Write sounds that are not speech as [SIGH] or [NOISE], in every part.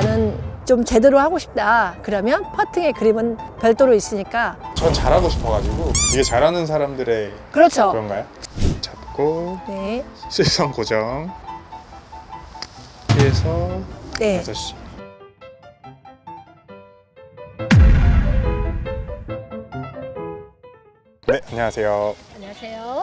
나는 좀 제대로 하고 싶다. 그러면 퍼팅의 그립은 별도로 있으니까. 전 잘하고 싶어가지고 이게 잘하는 사람들의 그렇죠. 그런가요? 잡고 네. 실선 고정 피해서 네. 6시 네 안녕하세요 안녕하세요.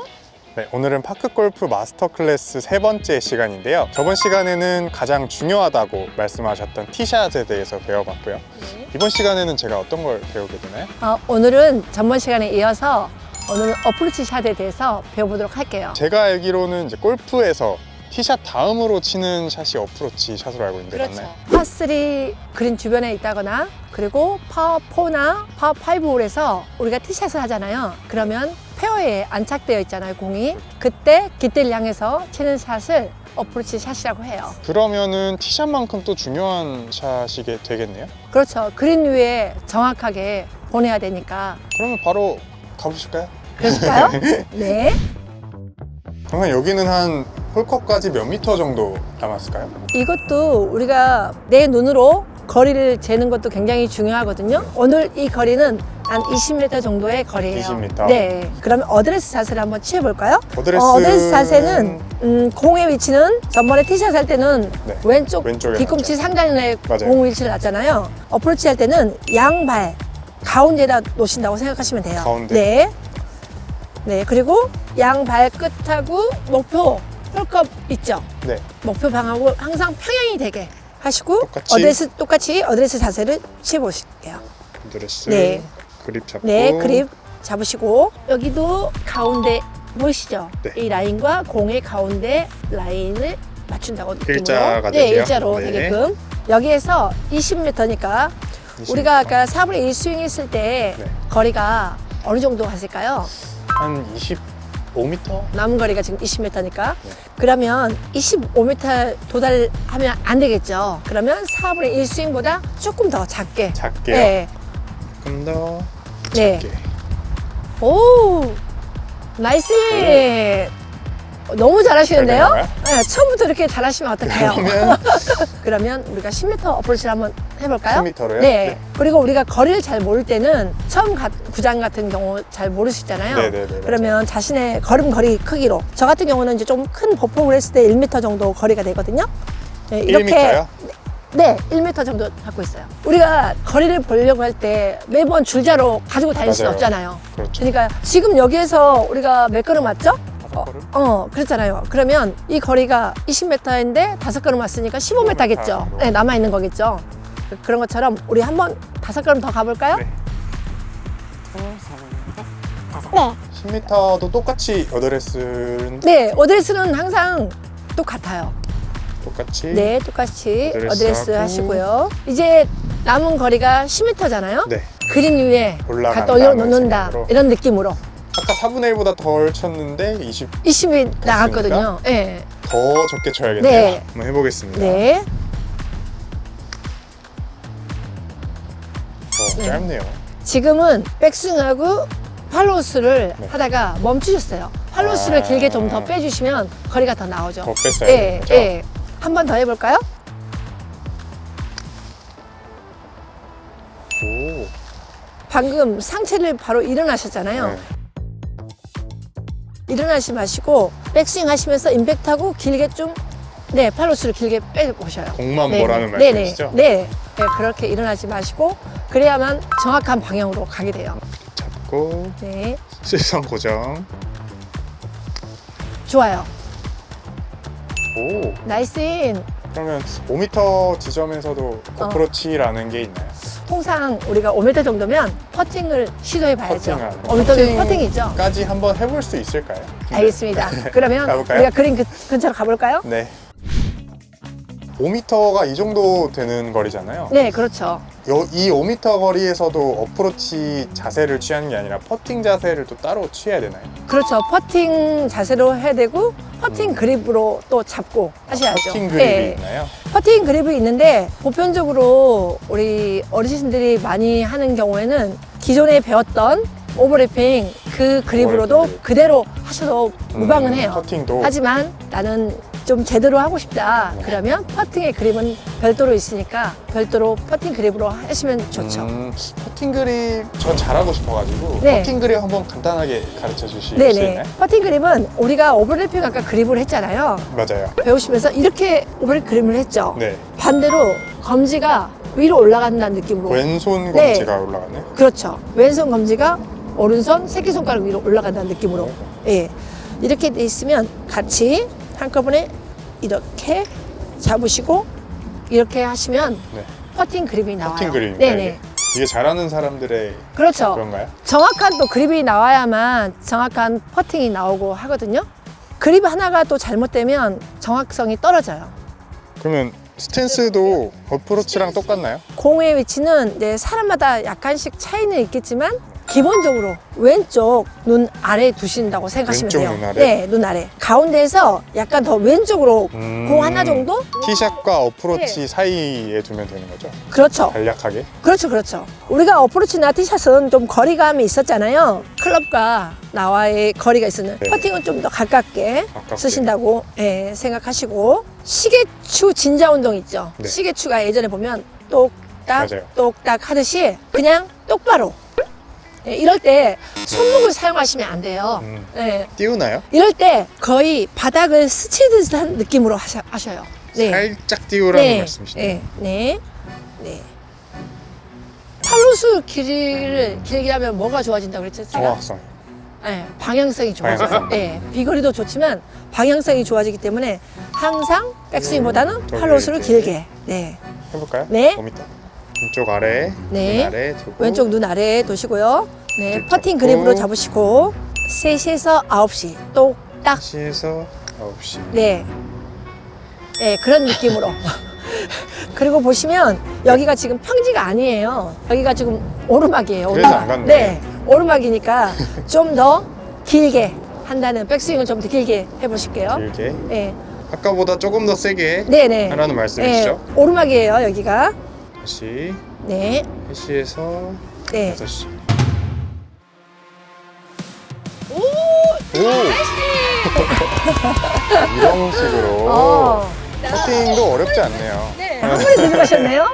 네, 오늘은 파크골프 마스터 클래스 세 번째 시간인데요 저번 시간에는 가장 중요하다고 말씀하셨던 티샷에 대해서 배워봤고요 네. 이번 시간에는 제가 어떤 걸 배우게 되나요? 어, 오늘은 전번 시간에 이어서 오늘은 어프로치 샷에 대해서 배워보도록 할게요. 제가 알기로는 이제 골프에서 티샷 다음으로 치는 샷이 어프로치 샷으로 알고 있는데 맞나요? 파3 그린 주변에 있다거나 그리고 파4나 파5 홀에서 우리가 티샷을 하잖아요. 그러면 페어에 안착되어 있잖아요, 공이. 그때 깃대를 향해서 치는 샷을 어프로치 샷이라고 해요. 그러면은 티샷만큼 또 중요한 샷이게 되겠네요. 그렇죠. 그린 위에 정확하게 보내야 되니까. 그러면 바로 가보실까요? 그럴까요? [LAUGHS] 네. 그러면 여기는 한 홀컵까지 몇 미터 정도 남았을까요? 이것도 우리가 내 눈으로 거리를 재는 것도 굉장히 중요하거든요. 오늘 이 거리는 한 20m 정도의 거리예요. 20m? 네. 그러면 어드레스 자세를 한번 취해볼까요? 어드레스 어, 어드레스 자세는 음, 공의 위치는 전번에 티샷 할 때는 네. 왼쪽 왼쪽에 뒤꿈치. 상단에 맞아요. 공 위치를 놨잖아요. 어프로치 할 때는 양발 가운데다 놓으신다고 생각하시면 돼요. 가운데? 네. 네. 그리고 양발 끝하고 목표 홀컵 있죠. 네. 목표 방하고 항상 평행이 되게 하시고 똑같이? 어드레스 똑같이 어드레스 자세를 취해 보실게요. 어드레스 네. 그립 잡고 네, 그립 잡으시고 여기도 가운데 보이시죠? 네. 이 라인과 공의 가운데 라인을 맞춘다고 느낌으로 일자가 네, 되게요? 일자로 네. 되게끔 여기에서 20m니까 20m. 우리가 아까 4분의 1 스윙 했을 때 네. 거리가 어느 정도 갔을까요? 한 25m? 남은 거리가 지금 20m니까 네. 그러면 25m 도달하면 안 되겠죠. 그러면 4분의 1 스윙보다 조금 더 작게. 작게요? 네. 조금 더 네. 작게 오, 나이스. 너무 잘하시는데요? 잘 네, 처음부터 이렇게 잘하시면 어떡해요? 그러면 [LAUGHS] 그러면 우리가 10m 어프로치를 한번 해볼까요? 10m로요? 네. 그리고 우리가 거리를 잘 모를 때는 처음 가- 구장 같은 경우 잘 모르시잖아요. 네 네 네, 그러면 자신의 걸음거리 크기로 저 같은 경우는 이제 좀큰 보폭을 했을 때 1m 정도 거리가 되거든요. 네, 1m요? 네, 1m 정도 갖고 있어요. 우리가 거리를 보려고 할 때 매번 줄자로 가지고 다닐 수 맞아요. 없잖아요. 그렇죠. 그러니까 지금 여기에서 우리가 몇 걸음 왔죠? 걸음? 어, 그렇잖아요. 그러면 이 거리가 20m인데 다섯 걸음 왔으니까 15m겠죠. 15m. 네, 남아 있는 거겠죠. 그런 것처럼 우리 한번 다섯 걸음 더 가볼까요? 네. 네. 10m도 똑같이 어드레스는 네, 어드레스는 항상 똑같아요. 똑같이 네, 똑같이 어드레스 어드레스 하고. 하시고요. 이제 남은 거리가 10m잖아요. 네. 그린 위에 올라간다는 갖다 올려놓는다. 생각으로. 이런 느낌으로. 아까 4분의 1보다 덜 쳤는데 20더 20이 나갔거든요. 네. 적게 쳐야겠네요. 네. 한번 해보겠습니다. 네. 어, 네. 짧네요. 지금은 백스윙하고 팔로우스를 네. 하다가 멈추셨어요. 팔로우스를 아. 길게 좀 더 빼주시면 거리가 더 나오죠. 더 뺐어야 예, 되는 거죠? 예. 한 번 더 해볼까요? 오. 방금 상체를 바로 일어나셨잖아요. 네. 일어나시 마시고 백스윙 하시면서 임팩트하고 길게 좀 네, 팔로우스를 길게 빼보셔요. 공만 네, 보라는 네, 말씀이시죠? 네, 네. 네, 그렇게 일어나지 마시고 그래야만 정확한 방향으로 가게 돼요. 잡고 네, 실선 고정. 좋아요. 오. 나이스 인. 그러면 5m 지점에서도 어. 어프로치라는 게 있나요? 통상 우리가 5m 정도면 퍼팅을 시도해 봐야죠. 퍼팅을. 5m는 퍼팅이죠. 까지 한번 해볼 수 있을까요? 알겠습니다. 그러면 가볼까요? 우리가 그린 그, 근처로 가볼까요? 네. 5m가 이 정도 되는 거리잖아요. 네, 그렇죠. 요- 이 5m 거리에서도 어프로치 자세를 취하는 게 아니라 퍼팅 자세를 또 따로 취해야 되나요? 그렇죠. 퍼팅 자세로 해야 되고 퍼팅 그립으로 또 잡고 하셔야죠. 음. 퍼팅 그립이 네. 있나요? 퍼팅 그립이 있는데 보편적으로 우리 어르신들이 많이 하는 경우에는 기존에 배웠던 오버래핑 그 그립으로도 오버래핑. 그대로 하셔도 무방은 음, 해요. 퍼팅도 하지만 나는 좀 제대로 하고 싶다. 그러면 퍼팅의 그립은 별도로 있으니까 별도로 퍼팅 그립으로 하시면 좋죠. 음, 퍼팅 그립 저 잘하고 싶어가지고 네. 퍼팅 그립 한번 간단하게 가르쳐 주실 수 네네. 있나요? 퍼팅 그립은 우리가 오버래핑 아까 그립을 했잖아요. 맞아요. 배우시면서 이렇게 오버랩 그립을 했죠. 네. 반대로 검지가 위로 올라간다는 느낌으로. 왼손 네. 검지가 올라가네. 그렇죠. 왼손 검지가 오른손 새끼손가락 위로 올라간다는 느낌으로. 예. 이렇게 돼 있으면 같이 한꺼번에 이렇게 잡으시고 이렇게 하시면 네. 퍼팅 그립이 나와요. 퍼팅 그립. 네네. 이게 잘하는 사람들의 그렇죠. 그런가요? 정확한 또 그립이 나와야만 정확한 퍼팅이 나오고 하거든요. 그립 하나가 또 잘못되면 정확성이 떨어져요. 그러면 스탠스도 어프로치랑 똑같나요? 공의 위치는 이제 사람마다 약간씩 차이는 있겠지만 기본적으로 왼쪽 눈 아래 두신다고 생각하시면 왼쪽 돼요. 눈 아래? 네, 눈 아래. 가운데에서 약간 더 왼쪽으로 음. 공 하나 정도? 티샷과 어프로치 네. 사이에 두면 되는 거죠? 그렇죠. 간략하게. 그렇죠, 그렇죠. 우리가 어프로치나 티샷은 좀 거리감이 있었잖아요. 클럽과 나와의 거리가 있었는 네. 퍼팅은 좀 더 가깝게 가깝게. 쓰신다고 예, 생각하시고 시계추 진자 운동 있죠. 네. 시계추가 예전에 보면 똑딱 맞아요. 똑딱 하듯이 그냥 똑바로 예, 이럴 때 손목을 사용하시면 안 돼요. 음. 예, 띄우나요? 이럴 때 거의 바닥을 스치듯한 느낌으로 하셔, 하셔요. 네. 살짝 띄우라는 말씀이시네요. 네, 네, 네. 팔로스 길이를 길게 하면 뭐가 좋아진다고 그랬죠? 제가? 정확성. 네, 방향성이 좋아져요. 방향성. 네, 비거리도 좋지만 방향성이 좋아지기 때문에 항상 백스윙보다는 더 팔로스를 길게. 길게. 네, 해볼까요? 네. 5m. 왼쪽 아래, 네. 눈 아래 두고 왼쪽 눈 아래에 두시고요. 네, 이렇게 퍼팅 잡고. 그립으로 잡으시고 3시에서 9시 똑딱 1시에서 9시. 네. 네, 그런 느낌으로. [LAUGHS] 그리고 보시면 여기가 지금 평지가 아니에요. 여기가 지금 오르막이에요. 그래서 오르막. 안. 네, 오르막이니까 좀 더 길게 한다는 백스윙을 좀 더 길게 해 보실게요. 길게. 네, 아까보다 조금 더 세게 네, 네. 하라는 말씀이시죠? 네, 오르막이에요. 여기가. 다시 네, 1시에서 네. 6시. 오, 오! [LAUGHS] 이런 식으로 어. 퍼팅도 어렵지 않네요. 네, 한 번에 들어가셨네요.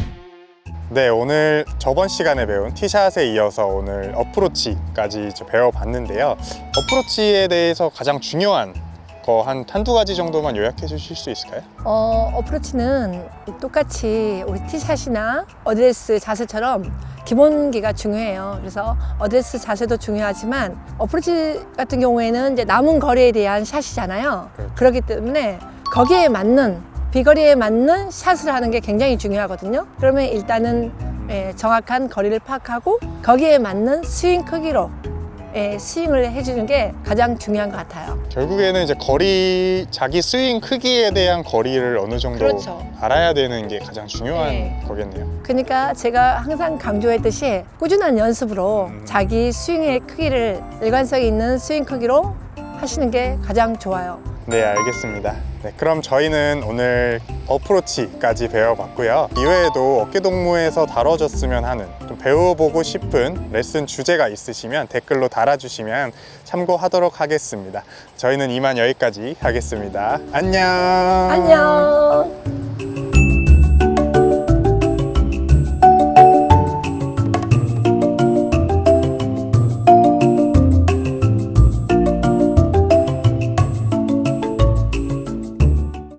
[LAUGHS] 네, 오늘 저번 시간에 배운 티샷에 이어서 오늘 어프로치까지 배워봤는데요. 어프로치에 대해서 가장 중요한 거한 한두 가지 정도만 요약해 주실 수 있을까요? 어, 어프로치는 똑같이 우리 티샷이나 어드레스 자세처럼 기본기가 중요해요. 그래서 어드레스 자세도 중요하지만 어프로치 같은 경우에는 이제 남은 거리에 대한 샷이잖아요. 그렇죠. 그렇기 때문에 거기에 맞는 비거리에 맞는 샷을 하는 게 굉장히 중요하거든요. 그러면 일단은 예, 정확한 거리를 파악하고 거기에 맞는 스윙 크기로 예, 스윙을 해주는 게 가장 중요한 것 같아요. 결국에는 이제 거리, 자기 스윙 크기에 대한 거리를 어느 정도 그렇죠. 알아야 되는 게 가장 중요한 네. 거겠네요. 그러니까 제가 항상 강조했듯이 꾸준한 연습으로 음. 자기 스윙의 크기를 일관성 있는 스윙 크기로 하시는 게 가장 좋아요. 네, 알겠습니다. 네, 그럼 저희는 오늘 어프로치까지 배워봤고요. 이외에도 어깨동무에서 다뤄졌으면 하는 좀 배워보고 싶은 레슨 주제가 있으시면 댓글로 달아주시면 참고하도록 하겠습니다. 저희는 이만 여기까지 하겠습니다. 안녕. 안녕.